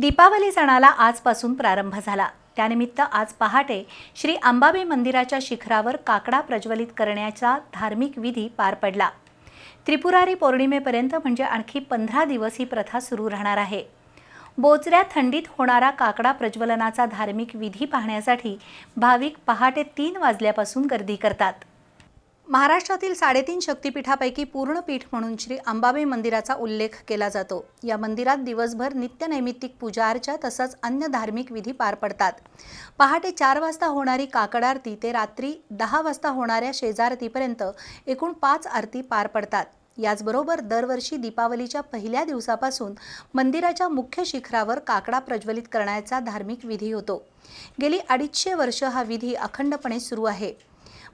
दीपावली सणाला आजपासून प्रारंभ झाला. त्यानिमित्त आज पहाटे श्री अंबाबाई मंदिराच्या शिखरावर काकडा प्रज्वलित करण्याचा धार्मिक विधी पार पडला. त्रिपुरारी पौर्णिमेपर्यंत म्हणजे आणखी पंधरा दिवस ही प्रथा सुरू राहणार आहे. बोचऱ्या थंडीत होणारा काकडा प्रज्वलनाचा धार्मिक विधी पाहण्यासाठी भाविक पहाटे तीन वाजल्यापासून गर्दी करतात. महाराष्ट्रातील साडेतीन शक्तिपीठापैकी पूर्ण पीठ म्हणून श्री अंबाबाई मंदिराचा उल्लेख केला जातो. या मंदिरात दिवसभर नित्यनैमित्तिक पूजा अर्चा तसंच अन्य धार्मिक विधी पार पडतात. पहाटे चार वाजता होणारी काकड आरती ते रात्री दहा वाजता होणाऱ्या शेजारतीपर्यंत एकूण पाच आरती पार पडतात. याचबरोबर दरवर्षी दीपावलीच्या पहिल्या दिवसापासून मंदिराच्या मुख्य शिखरावर काकडा प्रज्वलित करण्याचा धार्मिक विधी होतो. गेली अडीचशे वर्ष हा विधी अखंडपणे सुरू आहे.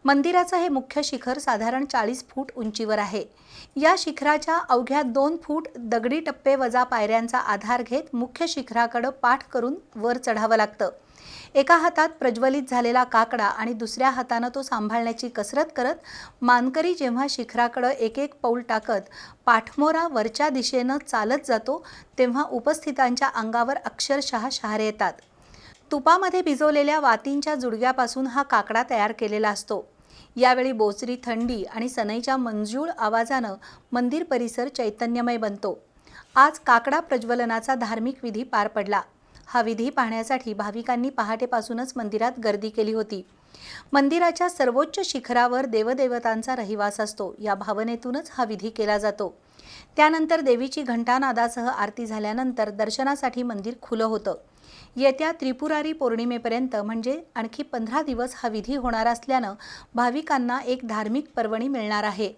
मंदिराचं हे मुख्य शिखर साधारण चाळीस फूट उंचीवर आहे. या शिखराच्या अवघ्या दोन फूट दगडी टप्पे वजा पायऱ्यांचा आधार घेत मुख्य शिखराकडं पाठ करून वर चढावं लागतं. एका हातात प्रज्वलित झालेला काकडा आणि दुसऱ्या हातानं तो सांभाळण्याची कसरत करत मानकरी जेव्हा शिखराकडं एक एक पाऊल टाकत पाठमोरा वरच्या दिशेनं चालत जातो तेव्हा उपस्थितांच्या अंगावर अक्षरशः शहारे येतात. तुपामध्ये भिजवलेल्या वातींच्या जुडग्यापासून हा काकडा तयार केलेला असतो. यावेळी बोचरी थंडी आणि सनईच्या मंजूळ आवाजानं मंदिर परिसर चैतन्यमय बनतो. आज काकडा प्रज्वलनाचा धार्मिक विधी पार पडला. हा विधी पाहण्यासाठी भाविकांनी पहाटेपासूनच मंदिरात गर्दी केली होती. मंदिराच्या सर्वोच्च शिखरावर देवदेवतांचा रहिवास असतो. या भावनेतूनच हा विधी केला जातो. त्यानंतर देवीची घंटानादासह आरती झाल्यानंतर दर्शनासाठी मंदिर खुलं होतं. येत्या त्रिपुरारी पौर्णिमेपर्यंत म्हणजे आणखी पंधरा दिवस हा विधी होणार असल्यानं भाविकांना एक धार्मिक पर्वणी मिळणार आहे.